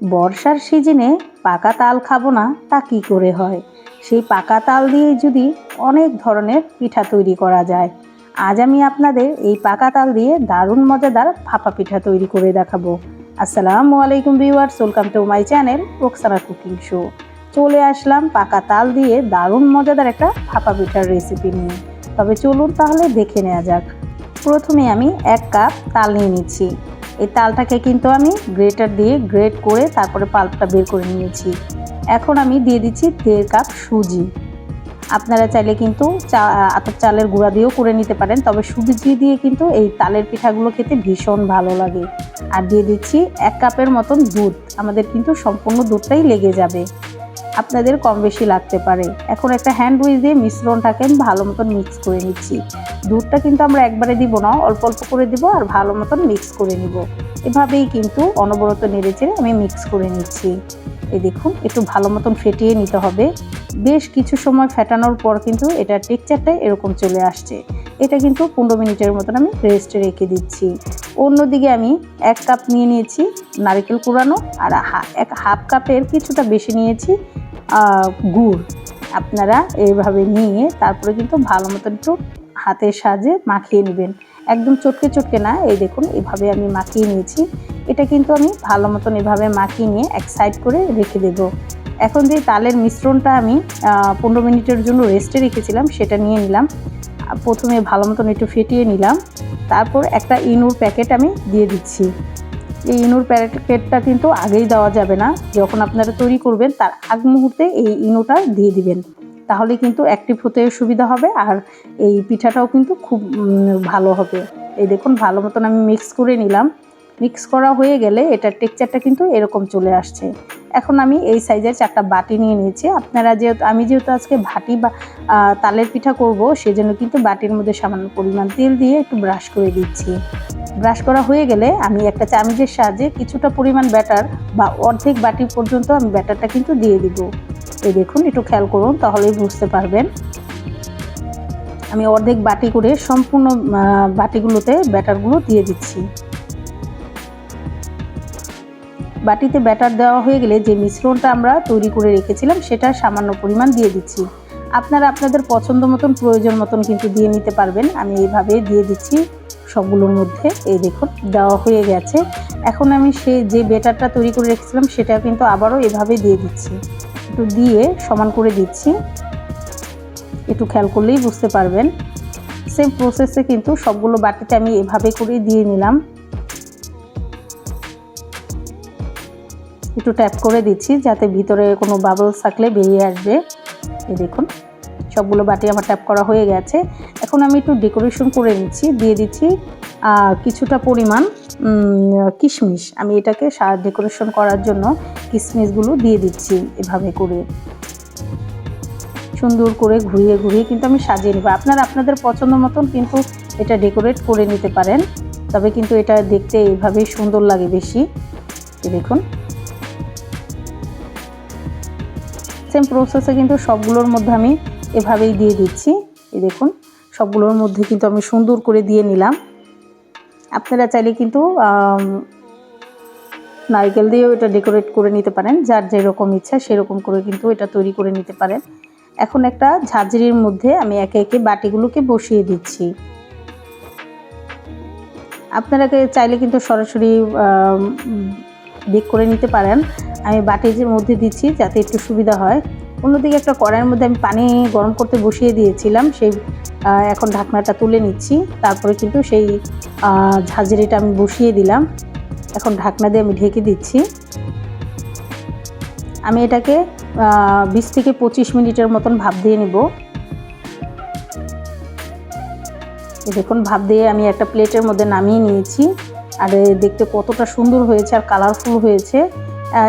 বর্ষার সিজনে পাকা তাল খাব না, তা কি করে হয়? সেই পাকা তাল দিয়ে যদি অনেক ধরনের পিঠা তৈরি করা যায়। আজ আমি আপনাদের এই পাকা তাল দিয়ে দারুণ মজাদার ফাঁপা পিঠা তৈরি করে দেখাবো। আসসালামু আলাইকুম viewers, welcome to my channel Roksana cooking show. চলে আসলাম পাকা তাল দিয়ে দারুণ মজাদার একটা ফাঁপা পিঠার রেসিপি নিয়ে। তবে চলুন তাহলে দেখে নেওয়া যাক। প্রথমে আমি এক কাপ তাল নিয়ে নিচ্ছি। এই তালটাকে কিন্তু আমি গ্রেটার দিয়ে গ্রেট করে তারপরে পাল্পটা বের করে নিয়েছি। এখন আমি দিয়ে দিচ্ছি দেড় কাপ সুজি। আপনারা চাইলে কিন্তু চা, আতপ চালের গুঁড়া দিয়েও করে নিতে পারেন, তবে সুজি দিয়ে কিন্তু এই তালের পিঠাগুলো খেতে ভীষণ ভালো লাগে। আর দিয়ে দিচ্ছি এক কাপের মতন দুধ। আমাদের কিন্তু সম্পূর্ণ দুধটাই লেগে যাবে। আপনাদের কম বেশি লাগতে পারে। এখন একটা হ্যান্ড উইচ দিয়ে মিশ্রণটাকে ভালো মতন মিক্স করে নিচ্ছি। দুধটা কিন্তু আমরা একবারে দিব না, অল্প অল্প করে দিব আর ভালো মতন মিক্স করে নিব। এভাবেই কিন্তু অনবরত নেড়ে চেড়ে আমি মিক্স করে নিচ্ছি। এই দেখুন, একটু ভালো মতন ফেটিয়ে নিতে হবে। বেশ কিছু সময় ফেটানোর পর কিন্তু এটা টেক্সচারটা এরকম চলে আসছে। এটা কিন্তু পনেরো মিনিটের মতন আমি রেস্টে রেখে দিচ্ছি। অন্যদিকে আমি এক কাপ নিয়ে নিয়েছি নারকেল কুড়ানো আর এক হাফ কাপের কিছুটা বেশি নিয়েছি গুড় আপনারা এইভাবে নিয়ে তারপরে কিন্তু ভালো মতন একটু হাতের সাহায্যে মাখিয়ে নেবেন। একদম চটকে চটকে না, এই দেখুন, এভাবে আমি মাখিয়ে নিয়েছি। এটা কিন্তু আমি ভালো মতন এভাবে মাখিয়ে নিয়ে এক সাইড করে রেখে দেব। এখন যে তালের মিশ্রণটা আমি পনেরো মিনিটের জন্য রেস্টে রেখেছিলাম, সেটা নিয়ে নিলাম। প্রথমে ভালো মতন একটু ফেটিয়ে নিলাম। তারপর একটা ইনুর প্যাকেট আমি দিয়ে দিচ্ছি। এই ইনুর প্যাকেটটা কিন্তু আগেই দেওয়া যাবে না। যখন আপনারা তৈরি করবেন, তার আগ মুহূর্তে এই ইনুটা দিয়ে দিবেন। তাহলে কিন্তু অ্যাক্টিভ হতে সুবিধা হবে আর এই পিঠাটাও কিন্তু খুব ভালো হবে। এই দেখুন, ভালো মতন আমি মিক্স করে নিলাম। মিক্স করা হয়ে গেলে এটার টেক্সচারটা কিন্তু এরকম চলে আসছে। এখন আমি এই সাইজের চারটা বাটি নিয়ে নিয়েছি। আপনারা যেহেতু আমি যেহেতু আজকে ভাটি বা তালের পিঠা করব, সেজন্য কিন্তু বাটির মধ্যে সামান্য পরিমাণ তেল দিয়ে একটু ব্রাশ করে দিচ্ছি। ব্রাশ করা হয়ে গেলে আমি একটা চামিচের সাহায্যে কিছুটা পরিমাণ ব্যাটার বা অর্ধেক বাটি পর্যন্ত আমি ব্যাটারটা কিন্তু দিয়ে দিব। এই দেখুন, একটু খেয়াল করুন, তাহলেই বুঝতে পারবেন। আমি অর্ধেক বাটি করে সম্পূর্ণ বাটিগুলোতে ব্যাটারগুলো দিয়ে দিচ্ছি। বাটিতে ব্যাটার দেওয়া হয়ে গেলে যে মিশ্রণটা আমরা তৈরি করে রেখেছিলাম, সেটা সামান্য পরিমাণ দিয়ে দিচ্ছি। আপনারা আপনাদের পছন্দ মতন, প্রয়োজন মতন কিন্তু দিয়ে নিতে পারবেন। আমি এইভাবে দিয়ে দিচ্ছি। সবগুলোর মধ্যে। এই দেখুন, দেওয়া হয়ে গেছে। এখন আমি সে যে বেটারটা তৈরি করে রেখেছিলাম সেটা কিন্তু আবারও এভাবে দিয়ে দিচ্ছি। একটু দিয়ে সমান করে দিচ্ছি। একটু খেয়াল করলেই বুঝতে পারবেন। সেম প্রসেসে কিন্তু সবগুলো বাটিতে আমি এভাবে করে দিয়ে নিলাম। একটু ট্যাপ করে দিচ্ছি, যাতে ভিতরে কোনো বাবলস থাকলে বেরিয়ে আসবে। এই দেখুন। সবগুলো বাটি আমার ট্যাপ করা হয়ে গেছে। এখন আমি একটু ডেকোরেশন করে নিচ্ছি, দিয়ে দিচ্ছি কিছুটা পরিমাণ কিশমিশ। আমি এটাকে ডেকোরেশন করার জন্য কিশমিশগুলো দিয়ে দিচ্ছি এভাবে করে। সুন্দর করে ঘুরিয়ে ঘুরিয়ে কিন্তু আমি সাজিয়ে নেব। আপনারা আপনাদের পছন্দ মতন কিন্তু এটা ডেকোরেট করে নিতে পারেন, তবে কিন্তু এটা দেখতে এইভাবেই সুন্দর লাগে বেশি। দেখুন। সেম প্রসেসে কিন্তু সবগুলোর মধ্যে আমি এভাবেই দিয়ে দিচ্ছি। এই দেখুন, সবগুলোর মধ্যে কিন্তু আমি সুন্দর করে দিয়ে নিলাম। আপনারা চাইলে কিন্তু নারকেল দিয়েও এটা ডেকোরেট করে নিতে পারেন। যার যেরকম ইচ্ছা সেরকম করে কিন্তু এটা তৈরি করে নিতে পারেন। এখন একটা ঝাঁঝরির মধ্যে আমি একে একে বাটিগুলোকে বসিয়ে দিচ্ছি। আপনারা চাইলে কিন্তু সরাসরি বেক করে নিতে পারেন। আমি বাটির মধ্যে দিচ্ছি যাতে একটু সুবিধা হয়। অন্যদিকে একটা কড়াইয়ের মধ্যে আমি পানি গরম করতে বসিয়ে দিয়েছিলাম, সেই এখন ঢাকনাটা তুলে নিচ্ছি। তারপরে কিন্তু সেই ঝাঁঝরিটা আমি বসিয়ে দিলাম। এখন ঢাকনা দিয়ে আমি ঢেকে দিচ্ছি। আমি এটাকে বিশ থেকে পঁচিশ মিনিটের মতন ভাপ দিয়ে নিব। দেখুন, ভাপ দিয়ে আমি একটা প্লেটের মধ্যে নামিয়ে নিয়েছি। আর দেখতে কতটা সুন্দর হয়েছে আর কালারফুল হয়েছে।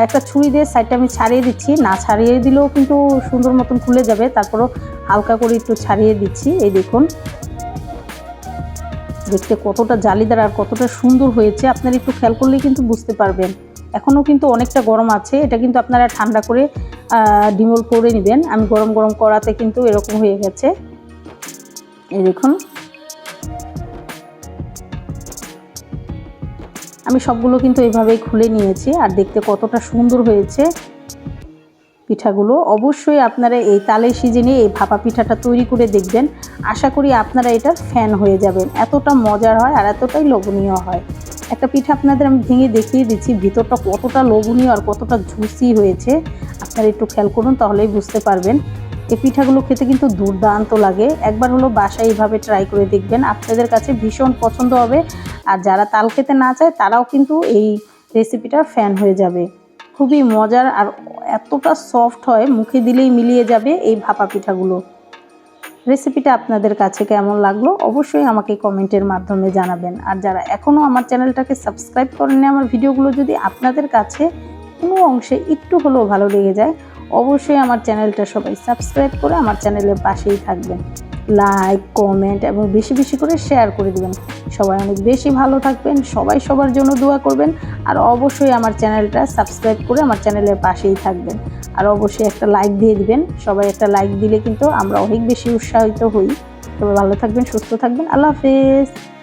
একটা ছুরি দিয়ে সাইডটা আমি ছাড়িয়ে দিচ্ছি। না ছাড়িয়ে দিলেও কিন্তু সুন্দর মতন খুলে যাবে। তারপরও হালকা করে একটু ছাড়িয়ে দিচ্ছি। এই দেখুন। দেখতে কতটা জালিদার আর কতটা সুন্দর হয়েছে। আপনারা একটু খেয়াল করলেই কিন্তু বুঝতে পারবেন। এখনও কিন্তু অনেকটা গরম আছে। এটা কিন্তু আপনারা ঠান্ডা করে ডিমোল করে নেবেন। আমি গরম গরম করাতে কিন্তু এরকম হয়ে গেছে। এই দেখুন। আমি সবগুলো কিন্তু এভাবেই খুলে নিয়েছি আর দেখতে কতটা সুন্দর হয়েছে পিঠাগুলো। অবশ্যই আপনারা এই তালের সিজনে এই ভাপা পিঠাটা তৈরি করে দেখবেন। আশা করি আপনারা এটার ফ্যান হয়ে যাবেন। এতটা মজার হয় আর এতটাই লোভনীয় হয়। একটা পিঠা আপনাদের আমি ভেঙে দেখিয়ে দিচ্ছি, ভিতরটা কতটা লোভনীয় আর কতটা জুসি হয়েছে। আপনারা একটু খেয়াল করুন, তাহলেই বুঝতে পারবেন। এই পিঠাগুলো খেতে কিন্তু দুর্দান্ত লাগে। একবার হলো বাসায় এইভাবে ট্রাই করে দেখবেন। আপনাদের কাছে ভীষণ পছন্দ হবে। আর যারা তাল খেতে না চায়, তারাও কিন্তু এই রেসিপিটার ফ্যান হয়ে যাবে। খুবই মজার আর এতটা সফট হয়, মুখে দিলেই মিলিয়ে যাবে এই ভাপা পিঠাগুলো। রেসিপিটা আপনাদের কাছে কেমন লাগল, অবশ্যই আমাকে কমেন্টের মাধ্যমে জানাবেন। আর যারা এখনও আমার চ্যানেলটাকে সাবস্ক্রাইব করেননি, আমার ভিডিওগুলো যদি আপনাদের কাছে কোনো অংশে একটু হলেও ভালো লেগে যায় অবশ্যই আমার চ্যানেলটা সবাই সাবস্ক্রাইব করে আমার চ্যানেলের পাশেই থাকবেন। লাইক কমেন্ট এবং বেশি বেশি করে শেয়ার করে দিবেন। সবাই অনেক বেশি ভালো থাকবেন, সবাই সবার জন্য দোয়া করবেন আর অবশ্যই আমার চ্যানেলটা সাবস্ক্রাইব করে আমার চ্যানেলের পাশেই থাকবেন। আর অবশ্যই একটা লাইক দিয়ে দিবেন। সবাই একটা লাইক দিলে কিন্তু আমরা অনেক বেশি উৎসাহিত হই। সবাই ভালো থাকবেন, সুস্থ থাকবেন। আল্লাহ হাফেজ।